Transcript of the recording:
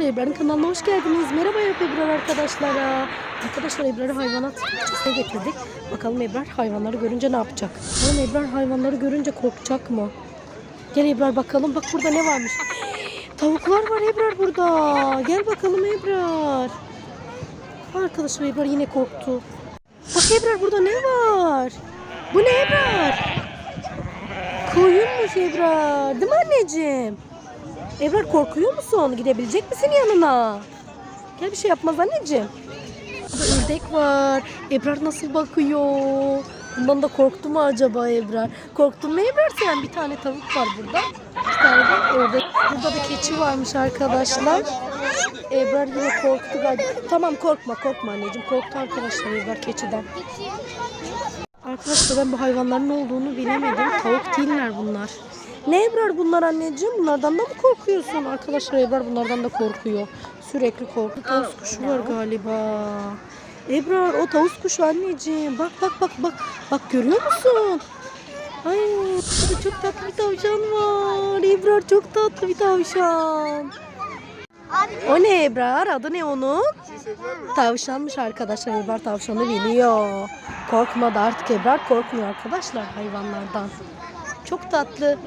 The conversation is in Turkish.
Ebrar'ın kanalına hoş geldiniz. Merhaba Ebrar arkadaşlara. Arkadaşlar Ebrar'ı hayvanat bahçesine getirdik. Bakalım Ebrar hayvanları görünce ne yapacak? Bakalım Ebrar hayvanları görünce korkacak mı? Gel Ebrar bakalım. Bak burada ne varmış? Tavuklar var Ebrar burada. Gel bakalım Ebrar. Arkadaşlar Ebrar yine korktu. Bak Ebrar burada ne var? Bu ne Ebrar? Koyunmuş Ebrar. Değil mi anneciğim? Ebrar korkuyor musun? Gidebilecek misin yanına? Gel bir şey yapmaz anneciğim. Burada ördek var. Ebrar nasıl bakıyor? Bundan da korktu mu acaba Ebrar? Korktun mu Ebrar sen? Bir tane tavuk var burada. Bir tane de ördek. Burada da keçi varmış arkadaşlar. Ebrar yine korktu galiba. Tamam korkma korkma anneciğim. Korktu arkadaşlar Ebrar keçiden. Arkadaşlar ben bu hayvanların ne olduğunu bilemedim. Tavuk değiller bunlar. Ne Ebrar bunlar anneciğim? Bunlardan da mı korkuyorsun? Arkadaşlar Ebrar bunlardan da korkuyor. Sürekli korku. Tavus kuşu var galiba. Ebrar o tavus kuşu anneciğim. Bak bak bak bak. Bak görüyor musun? Ay burada çok tatlı bir tavşan var. Ebrar çok tatlı bir tavşan. O ne Ebrar? Adı ne onun? Tavşanmış arkadaşlar. Ebrar tavşanı biliyor. Korkmadı artık Ebrar korkmuyor arkadaşlar hayvanlardan. Çok tatlı.